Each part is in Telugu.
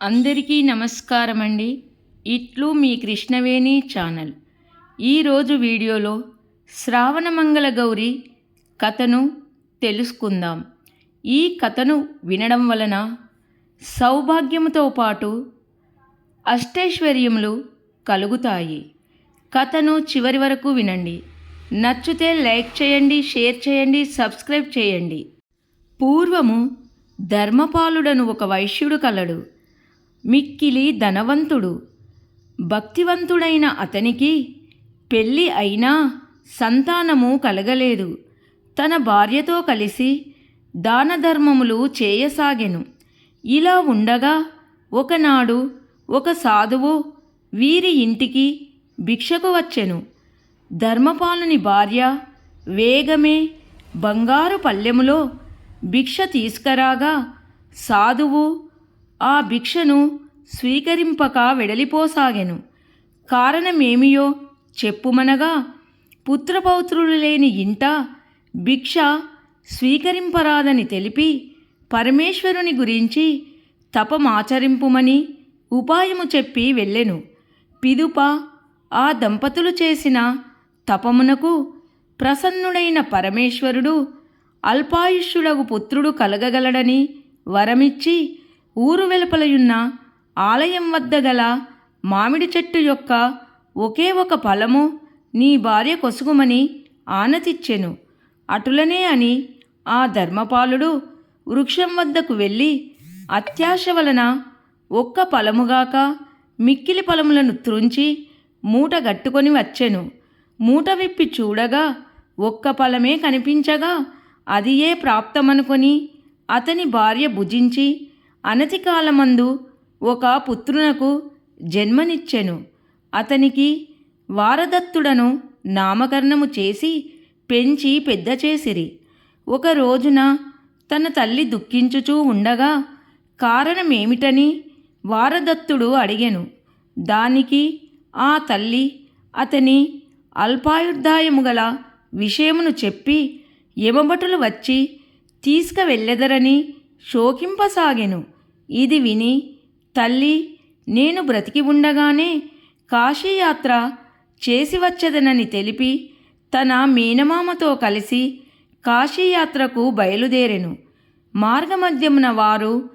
అందరికీ నమస్కారం అండి ఇట్లు మీ కృష్ణవేణి ఛానల్. ఈరోజు వీడియోలో శ్రావణమంగళ గౌరి కథను తెలుసుకుందాం. ఈ కథను వినడం వలన సౌభాగ్యముతో పాటు అష్టైశ్వర్యములు కలుగుతాయి. కథను చివరి వరకు వినండి. నచ్చితే లైక్ చేయండి షేర్ చేయండి సబ్స్క్రైబ్ చేయండి. పూర్వము ధర్మపాలుడను ఒక వైశ్యుడు కలడు. మిక్కిలి ధనవంతుడు. భక్తివంతుడైన అతనికి పెళ్ళి అయినా సంతానము కలగలేదు. తన భార్యతో కలిసి దానధర్మములు చేయసాగెను. ఇలా ఉండగా ఒకనాడు ఒక సాధువు వీరి ఇంటికి భిక్షకు వచ్చెను. ధర్మపాలుని భార్య వేగమే బంగారు పల్లెములో భిక్ష తీసుకురాగా సాధువు ఆ భిక్షను స్వీకరింపక వెడలిపోసాగెను. కారణమేమియో చెప్పుమనగా పుత్రపౌత్రులు లేని ఇంట భిక్ష స్వీకరింపరాదని తెలిపి పరమేశ్వరుని గురించి తపమాచరింపుమని ఉపాయము చెప్పి వెళ్ళెను. పిదుప ఆ దంపతులు చేసిన తపమునకు ప్రసన్నుడైన పరమేశ్వరుడు అల్పాయుష్యుడగు పుత్రుడు కలగగలడని వరమిచ్చి ఊరు వెలుపలయున్న ఆలయం వద్ద గల మామిడి చెట్టు యొక్క ఒకే ఒక ఫలము నీ భార్య కొసుగుమని ఆనతిచ్చెను. అటులనే అని ఆ ధర్మపాలుడు వృక్షం వద్దకు వెళ్ళి అత్యాశ వలన ఒక్క ఫలముగాక మిక్కిలి ఫలములను త్రుంచి మూట గట్టుకొని వచ్చెను. మూట విప్పి చూడగా ఒక్క ఫలమే కనిపించగా అది ఏ ప్రాప్తమనుకొని అతని భార్య భుజించి అనతికాలమందు ఒక పుత్రునకు జన్మనిచ్చెను. అతనికి వారదత్తుడను నామకరణము చేసి పెంచి పెద్ద చేసిరి. ఒక రోజున తన తల్లి దుఃఖించుచూ ఉండగా కారణమేమిటని వారదత్తుడు అడిగెను. దానికి ఆ తల్లి అతని అల్పాయుర్దాయము గల విషయమును చెప్పి యమభటులు వచ్చి తీసుకువెళ్ళెదరని శోకింపసాగెను. ఇది విని తల్లి నేను బ్రతికి ఉండగానే కాశీయాత్ర చేసి వచ్చదనని తెలిపి తన మీనమామతో కలిసి కాశీయాత్రకు బయలుదేరెను. మార్గమధ్యమున వారు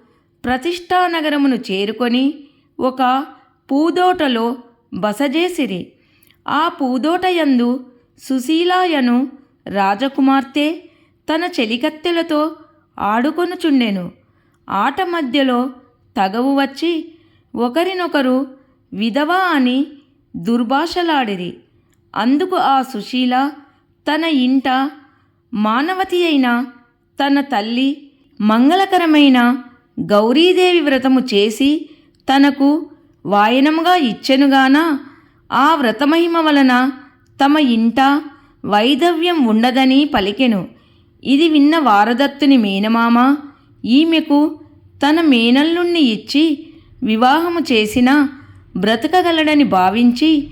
ప్రతిష్టానగరమును చేరుకొని ఒక పూదోటలో బసజేసిరి. ఆ పూదోటయందు సుశీలాయను రాజకుమార్తె తన చెలికత్తెలతో ఆడుకొనుచుండెను. ఆట మధ్యలో తగవు వచ్చి ఒకరినొకరు విధవా అని దుర్భాషలాడిరి. అందుకు ఆ సుశీల తన ఇంట మానవతి అయిన తన తల్లి మంగళకరమైన గౌరీదేవి వ్రతము చేసి తనకు వాయనముగా ఇచ్చెనుగాన ఆ వ్రతమహిమ వలన తమ ఇంట వైధవ్యం ఉండదని పలికెను. ఇది విన్న వారదత్తుని మేనమామ. ఈమెకు తన మేనల్లుణ్ణి ఇచ్చి వివాహము చేసిన బ్రతకగలడని భావించి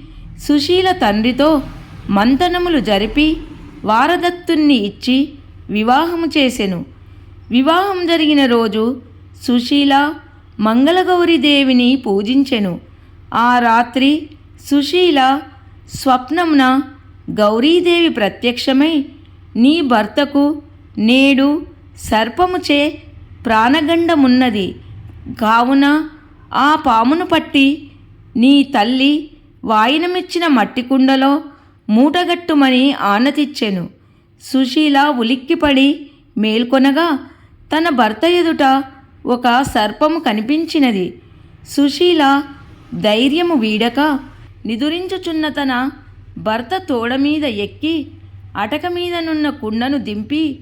సుశీల తండ్రితో మంతనములు జరిపి వారదత్తుణ్ణి ఇచ్చి వివాహము చేసెను. వివాహం జరిగిన రోజు సుశీల మంగళగౌరీదేవిని పూజించెను. ఆ రాత్రి సుశీల స్వప్నమున గౌరీదేవి ప్రత్యక్షమై నీ భర్తకు నేడు సర్పముచే ప్రాణగండమున్నది. కావున ఆ పామును పట్టి నీ తల్లి వాయినమిచ్చిన మట్టి కుండలో మూటగట్టుమని ఆనతిచ్చెను. సుశీల ఉలిక్కిపడి మేల్కొనగా తన భర్త ఎదుట ఒక సర్పము కనిపించినది. సుశీల ధైర్యము వీడక నిదురించుచున్న తన భర్త తోడ మీద ఎక్కి అటక మీదనున్న కుండను దింపి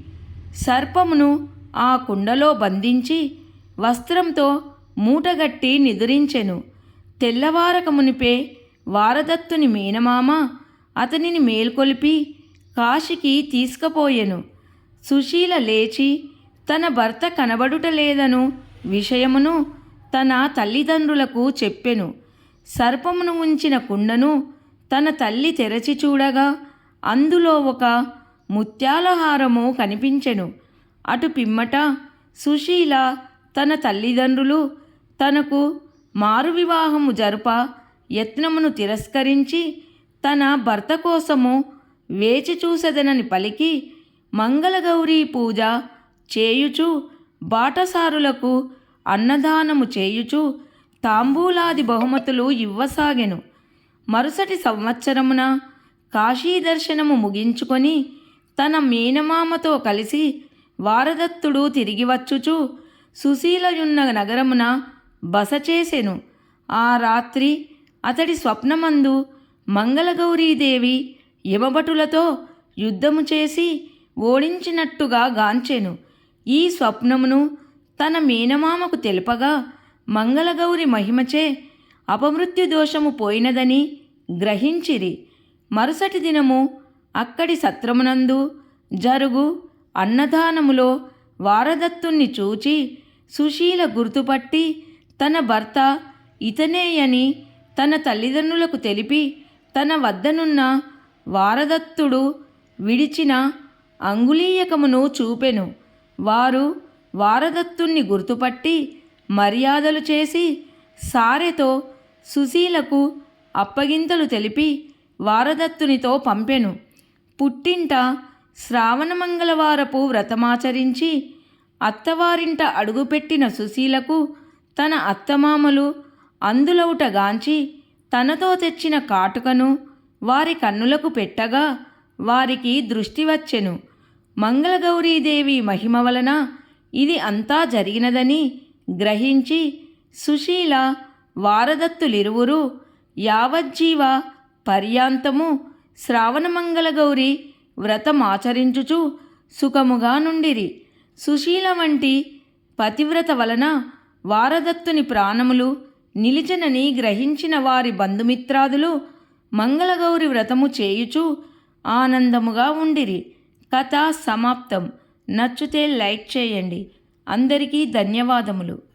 సర్పమును ఆ కుండలో బంధించి వస్త్రంతో మూటగట్టి నిద్రించెను. తెల్లవారక మునిపే వారదత్తుని మేనమామ అతనిని మేల్కొలిపి కాశీకి తీసుకుపోయెను. సుశీల లేచి తన భర్త కనబడుట లేదను విషయమును తన తల్లిదండ్రులకు చెప్పెను. సర్పమును ఉంచిన కుండను తన తల్లి తెరచి చూడగా అందులో ఒక ముత్యాలహారము కనిపించెను. అటు పిమ్మట సుశీల తన తల్లిదండ్రులు తనకు మారు వివాహము జరుప యత్నమును తిరస్కరించి తన భర్త కోసము వేచి చూసెదనని పలికి మంగళగౌరీ పూజ చేయుచు బాటసారులకు అన్నదానము చేయుచు తాంబూలాది బహుమతులు ఇవ్వసాగెను. మరుసటి సంవత్సరమున కాశీ దర్శనము ముగించుకొని తన మేనమామతో కలిసి వారదత్తుడు తిరిగి వచ్చుచు సుశీలయున్న నగరమున బస చేసెను. ఆ రాత్రి అతడి స్వప్నమందు మంగళగౌరీదేవి యమభటులతో యుద్ధము చేసి ఓడించినట్టుగా గాంచెను. ఈ స్వప్నమును తన మీనమామకు తెలుపగా మంగళగౌరి మహిమచే అపమృత్యు దోషము పోయినదని గ్రహించిరి. మరుసటి దినము అక్కడి సత్రమునందు జరుగు అన్నదానములో వారదత్తుణ్ణి చూచి సుశీల గుర్తుపట్టి తన భర్త ఇతనేయని తన తల్లిదండ్రులకు తెలిపి తన వద్దనున్న వారదత్తుడు విడిచిన అంగులీయకమును చూపెను. వారు వారదత్తుణ్ణి గుర్తుపట్టి మర్యాదలు చేసి సారెతో సుశీలకు అప్పగింతలు తెలిపి వారదత్తునితో పంపెను. పుట్టింట శ్రావణ మంగళవారపు వ్రతమాచరించి అత్తవారింట అడుగుపెట్టిన సుశీలకు తన అత్తమామలు అందులౌటగాంచి తనతో తెచ్చిన కాటుకను వారి కన్నులకు పెట్టగా వారికి దృష్టి వచ్చెను. మంగళగౌరీదేవి మహిమ వలన ఇది అంతా జరిగినదని గ్రహించి సుశీల వారదత్తులిరువురు యావజ్జీవ పర్యాంతము శ్రావణమంగళగౌరి వ్రతమాచరించుచు సుఖముగా నుండిరి. సుశీల వంటి పతివ్రత వలన వారదత్తుని ప్రాణములు నిలిచనని గ్రహించిన వారి బంధుమిత్రాదులు మంగళగౌరి వ్రతము చేయుచు ఆనందముగా ఉండిరి. కథ సమాప్తం. నచ్చితే లైక్ చేయండి. అందరికీ ధన్యవాదములు.